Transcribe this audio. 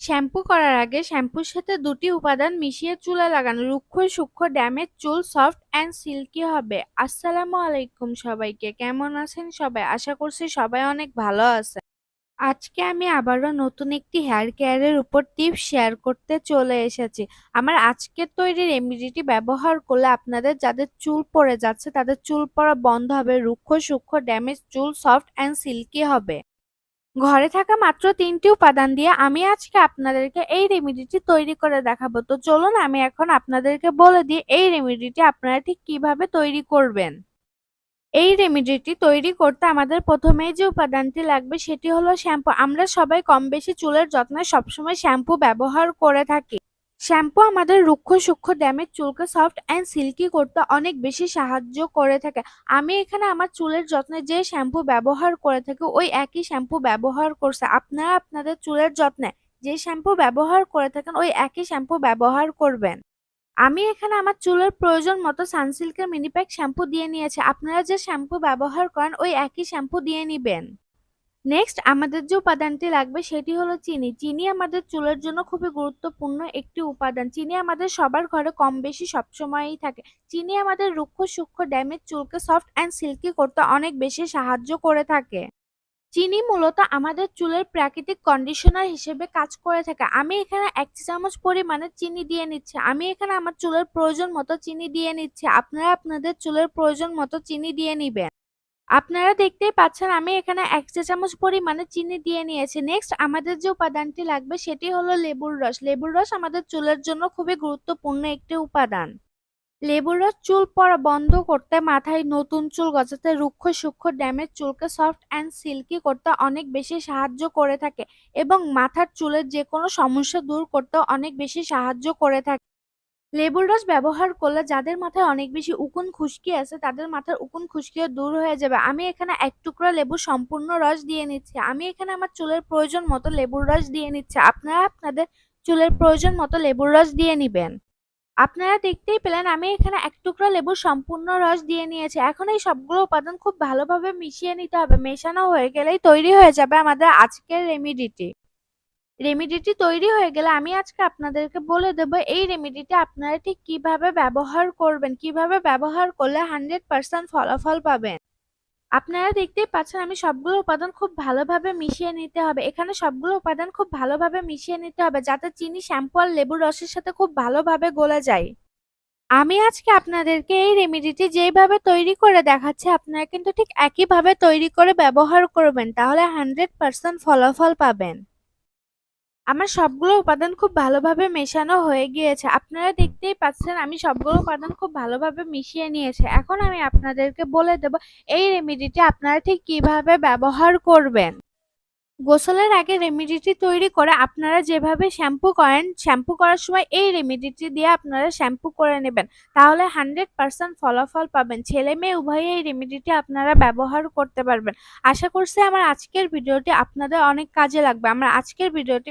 Shampoo করার আগে শ্যাম্পুর সাথে দুটি উপাদান মিশিয়ে চুলে লাগানো, রুক্ষ সূক্ষ্ম ড্যামেজ চুল সফট অ্যান্ড সিল্কি হবে। আসসালামু আলাইকুম সবাইকে, কেমন আছেন সবাই? আশা করছি সবাই অনেক ভালো আছে আজকে আমি আবারও নতুন একটি হেয়ার কেয়ারের উপর টিপস শেয়ার করতে চলে এসেছি। আমার আজকের তৈরি রেমেডিটি ব্যবহার করলে আপনাদের যাদের চুল পড়ে যাচ্ছে, তাদের চুল পড়া বন্ধ হবে, রুক্ষ সূক্ষ্ম ড্যামেজ চুল সফট অ্যান্ড সিল্কি হবে। ঘরে থাকা মাত্র তিনটি উপাদান দিয়ে আমি আজকে আপনাদেরকে এই রেমিডিটি তৈরি করে দেখাবো। তো চলুন আমি এখন আপনাদেরকে বলে দিই এই রেমিডিটি আপনারা ঠিক কীভাবে তৈরি করবেন। এই রেমিডিটি তৈরি করতে আমাদের প্রথমেই যে উপাদানটি লাগবে সেটি হলো শ্যাম্পু। আমরা সবাই কম বেশি চুলের যত্নে সবসময় শ্যাম্পু ব্যবহার করে থাকি। শ্যাম্পু আমাদের রুক্ষ সূক্ষ্ম ড্যামেজ, চুলকে সফট অ্যান্ড সিল্কি করতে অনেক বেশি সাহায্য করে থাকে। আমি এখানে আমার চুলের যত্নে যে শ্যাম্পু ব্যবহার করে থাকি, ওই একই শ্যাম্পু ব্যবহার করছে। আপনারা আপনাদের চুলের যত্নে যে শ্যাম্পু ব্যবহার করে থাকেন, ওই একই শ্যাম্পু ব্যবহার করবেন। আমি এখানে আমার চুলের প্রয়োজন মতো সানসিল্কের মিনি প্যাক শ্যাম্পু দিয়ে নিয়েছি। আপনারা যে শ্যাম্পু ব্যবহার করেন, ওই একই শ্যাম্পু দিয়ে নিবেন। নেক্সট আমাদের যে উপাদানটি লাগবে সেটি হলো চিনি। চিনি আমাদের চুলের জন্য খুবই গুরুত্বপূর্ণ একটি উপাদান। চিনি আমাদের সবার ঘরে কম বেশি সবসময়ই থাকে। চিনি আমাদের রুক্ষ সূক্ষ্ম ড্যামেজ চুলকে সফট অ্যান্ড সিল্কি করতে অনেক বেশি সাহায্য করে থাকে। চিনি মূলত আমাদের চুলের প্রাকৃতিক কন্ডিশনার হিসেবে কাজ করে থাকে। আমি এখানে এক চামচ পরিমাণে চিনি দিয়ে নিচ্ছি। আমি এখানে আমার চুলের প্রয়োজন মতো চিনি দিয়ে নিচ্ছি। আপনারা আপনাদের চুলের প্রয়োজন মতো চিনি দিয়ে নিবেন। আপনারা দেখতেই পাচ্ছেন আমি এখানে এক চা চামচ পরিমাণে চিনি দিয়ে নিয়েছি। নেক্সট আমাদের যে উপাদানটি লাগবে সেটি হলো লেবুর রস। লেবুর রস আমাদের চুলের জন্য খুবই গুরুত্বপূর্ণ একটি উপাদান। লেবুর রস চুল পড়া বন্ধ করতে, মাথায় নতুন চুল গজাতে, রুক্ষ সূক্ষ্ম ড্যামেজ চুলকে সফট অ্যান্ড সিল্কি করতে অনেক বেশি সাহায্য করে থাকে এবং মাথার চুলের যে কোনো সমস্যা দূর করতে অনেক বেশি সাহায্য করে থাকে। লেবুর রস ব্যবহার করলে যাদের মাথায় অনেক বেশি উকুন খুশকি আছে, তাদের মাথার উকুন খুশকিও দূর হয়ে যাবে। আমি এখানে এক টুকরা লেবু সম্পূর্ণ রস দিয়ে নিচ্ছি। আমি এখানে আমার চুলের প্রয়োজন মতো লেবুর রস দিয়ে নিচ্ছি। আপনারা আপনাদের চুলের প্রয়োজন মতো লেবুর রস দিয়ে নিবেন। আপনারা দেখতেই পেলেন আমি এখানে এক টুকরা লেবুর সম্পূর্ণ রস দিয়ে নিয়েছি। এখন এই সবগুলো উপাদান খুব ভালোভাবে মিশিয়ে নিতে হবে। মেশানো হয়ে গেলেই তৈরি হয়ে যাবে আমাদের আজকের রেমিডিটি। রেমিডিটি তৈরি হয়ে গেলে আমি আজকে আপনাদেরকে বলে দেব, এই রেমিডিটি আপনারা ঠিক কীভাবে ব্যবহার করবেন, কীভাবে ব্যবহার করলে হান্ড্রেড পার্সেন্ট ফলাফল পাবেন। আপনারা দেখতেই পাচ্ছেন আমি সবগুলো উপাদান খুব ভালোভাবে মিশিয়ে নিতে হবে। এখানে সবগুলো উপাদান খুব ভালোভাবে মিশিয়ে নিতে হবে যাতে চিনি, শ্যাম্পু আর লেবুর রসের সাথে খুব ভালোভাবে গলে যায়। আমি আজকে আপনাদেরকে এই রেমিডিটি যেইভাবে তৈরি করে দেখাচ্ছি, আপনারা কিন্তু ঠিক একইভাবে তৈরি করে ব্যবহার করবেন, তাহলে হান্ড্রেড পার্সেন্ট ফলাফল পাবেন। আমার সবগুলো উপাদান খুব ভালোভাবে মেশানো হয়ে গিয়েছে। আপনারা দেখতেই পাচ্ছেন আমি সবগুলো উপাদান খুব ভালোভাবে মিশিয়ে নিয়েছি। এখন আমি আপনাদেরকে বলে দেব, এই রেমেডিটি আপনারা ঠিক কীভাবে ব্যবহার করবেন? গোসলের আগে রেমেডিটি তৈরি করে আপনারা যেভাবে শ্যাম্পু করেন, শ্যাম্পু করার সময় এই রেমেডিটি দিয়ে আপনারা শ্যাম্পু করে নেবেন। তাহলে হান্ড্রেড পার্সেন্ট ফলাফল পাবেন। ছেলে মেয়ে উভয়ই এই রেমেডিটি আপনারা ব্যবহার করতে পারবেন। আশা করছি আমার আজকের ভিডিওটি আপনাদের অনেক কাজে লাগবে। আমার আজকের ভিডিওটি